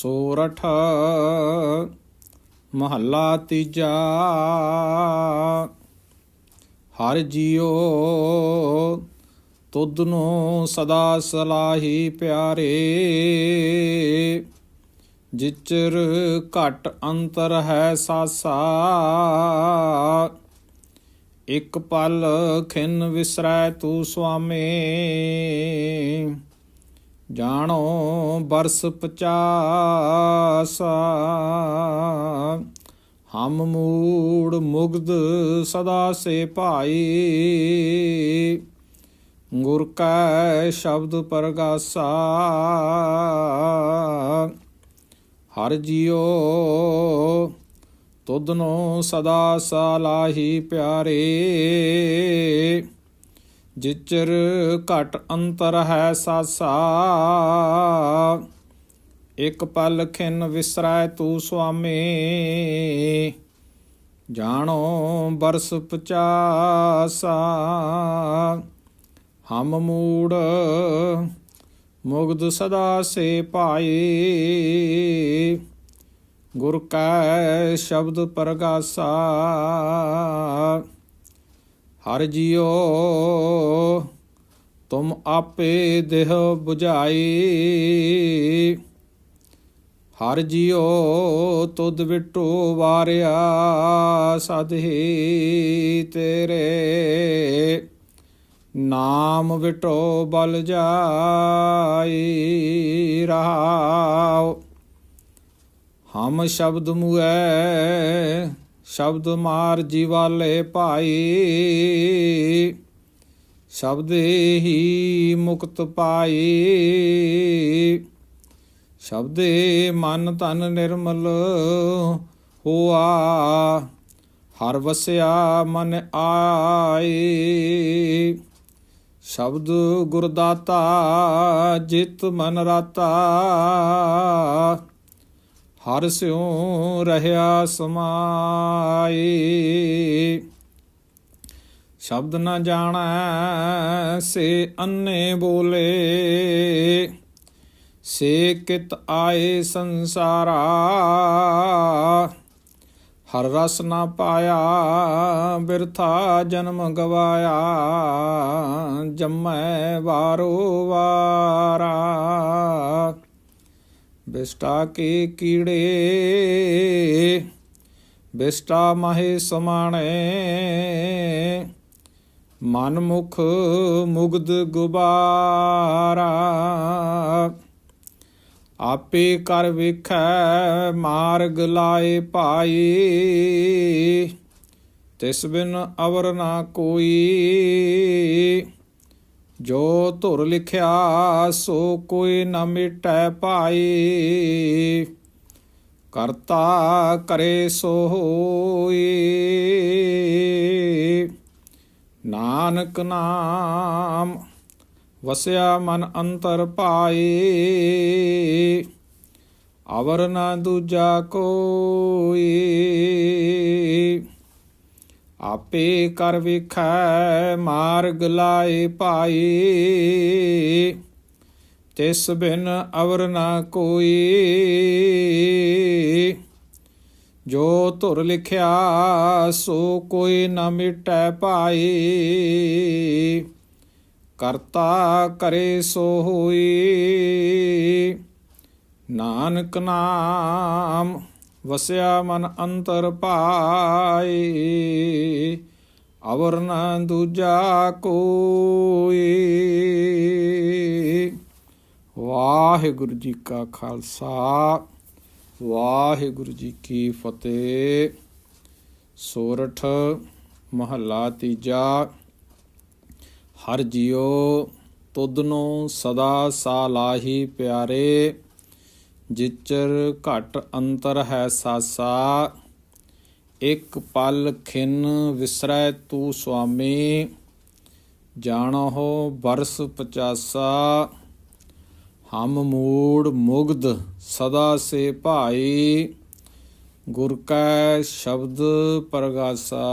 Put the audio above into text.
ਸੋਰਠ ਮਹੱਲਾ ਤੀਜਾ। ਹਰ ਜੀਓ ਤੁਧ ਨੂੰ ਸਦਾ ਸਲਾਹੀ ਪਿਆਰੇ। ਜਿਚਰ ਘਟ ਅੰਤਰ ਹੈ ਸਾਸਾ, ਇਕ ਪਲ ਖਿਨ ਵਿਸਰੈ ਤੂ ਸੁਆਮੀ। ਜਾਣੋ ਬਰਸ ਪਚਾਸਾ। ਹਮ ਮੂੜ ਮੁਗਧ ਸਦਾ ਸੇ ਭਾਈ। ਗੁਰ ਕੈ ਸ਼ਬਦ ਪਰਗਾਸਾ। ਹਰ ਜੀਓ ਤੁਧਨੋ ਸਦਾ ਸਾਲਾਹੀ ਪਿਆਰੇ। ਜਿਚਰ ਘਟ ਅੰਤਰ ਹੈ ਸਾਸਾ। ਇਕ ਪਲ ਖਿਨ ਵਿਸਰੈ ਤੂ ਸੁਆਮੀ। ਜਾਣੋ ਬਰਸ ਪਚਾਸਾ। ਹਮ ਮੂੜ ਮੁਗਧ ਸਦਾ ਸੇ ਭਾਈ। ਗੁਰ ਕੈ ਸ਼ਬਦ ਪਰਗਾਸਾ। ਹਰ ਜੀਓ ਤੁਮ ਆਪੇ ਦੇਹ 부ਝਾਈ ਹਰ ਜੀਓ ਤੁਧ ਵਿਟੋ ਵਾਰਿਆ ਸਦਹੀ ਤੇਰੇ। ਨਾਮ ਵਿਟੋ ਬਲ ਜਾਈ ਰਹਾਉ। ਹਮ ਸ਼ਬਦ ਮੁਐ ਸ਼ਬਦ ਮਾਰ ਜੀਵਾਲੇ ਭਾਈ, ਸ਼ਬਦੇ ਹੀ ਮੁਕਤ ਪਾਈ, ਸ਼ਬਦੇ ਮਨ ਤਨ ਨਿਰਮਲ ਹੋਆ, ਹਰ ਵਸਿਆ ਮਨ ਆਏ, ਸ਼ਬਦ ਗੁਰਦਾਤਾ ਜਿਤ ਮਨ ਰਾਤਾ ਹਰ ਸਿਉ ਰਹਾ ਸਮਾਏ। ਸ਼ਬਦ ਨ ਜਾਣੈ ਸੇ ਅੰਨੇ ਬੋਲੇ। ਸੇ ਕਿਤ ਆਏ ਸੰਸਾਰਾ। ਹਰ ਰਸ ਨਾ ਪਾਇਆ, ਬਿਰਥਾ ਜਨਮ ਗਵਾਇਆ, ਜੰਮੈ ਵਾਰੋ ਵਾਰਾ। ਬਿਸਟਾ ਕੇ ਕੀੜੇ, ਬਿਸਟਾ ਮਹੇ ਸਮਾਣੇ। ਮਨ ਮੁਖ ਮੁਗਧ ਗੁਬਾਰਾ, ਆਪੇ ਕਰ ਵੇਖੈ ਮਾਰਗ ਲਾਏ ਭਾਈ। ਤਿਸ ਬਿਨ ਅਵਰ ਨਾ ਕੋਈ। ਜੋ ਧੁਰ ਲਿਖਿਆ ਸੋ ਕੋਈ ਨ ਮਿਟੈ ਭਾਈ ਕਰਤਾ ਕਰੇ ਸੋ ਹੋਏ ਨਾਨਕ ਨਾਮ ਵਸਿਆ ਮਨ ਅੰਤਰ ਪਾਈ ਅਵਰ ਨਾ ਦੂਜਾ ਕੋਈ ਆਪੇ ਕਰ ਵਿਖੈ, ਮਾਰਗ ਲਾਏ ਭਾਈ ਤਿਸ ਬਿਨ ਅਵਰ ਨਾ ਕੋਈ ਜੋ ਧੁਰ ਲਿਖਿਆ, ਸੋ ਕੋਈ ਨ ਮਿਟੈ ਭਾਈ ਕਰਤਾ ਕਰੇ ਸੋ ਹੋਈ ਨਾਨਕ ਨਾਮ ਵਸਿਆ ਮਨ ਅੰਤਰ ਪਾਈ ਅਵਰ ਨ ਦੂਜਾ ਕੋਈ। ਵਾਹਿਗੁਰੂ ਜੀ ਕਾ ਖਾਲਸਾ, ਵਾਹਿਗੁਰੂ ਜੀ ਕੀ ਫਤਿਹ। ਸੋਰਠ ਮਹੱਲਾ ਤੀਜਾ, ਹਰ ਜਿਉ ਨੂੰ ਸਦਾ ਸਾਲਾਹੀ ਪਿਆਰੇ। ਜਿਚਰ ਘਟ ਅੰਤਰ ਹੈ ਸਾਸਾ, ਇਕ ਪਲ ਖਿਨ ਵਿਸਰੈ ਤੂ ਸੁਆਮੀ ਜਾਣੋ ਬਰਸ ਪਚਾਸਾ, ਹਮ ਮੂੜ ਮੁਗਧ ਸਦਾ ਸੇ ਭਾਈ, ਗੁਰ ਕੈ ਸ਼ਬਦ ਪਰਗਾਸਾ।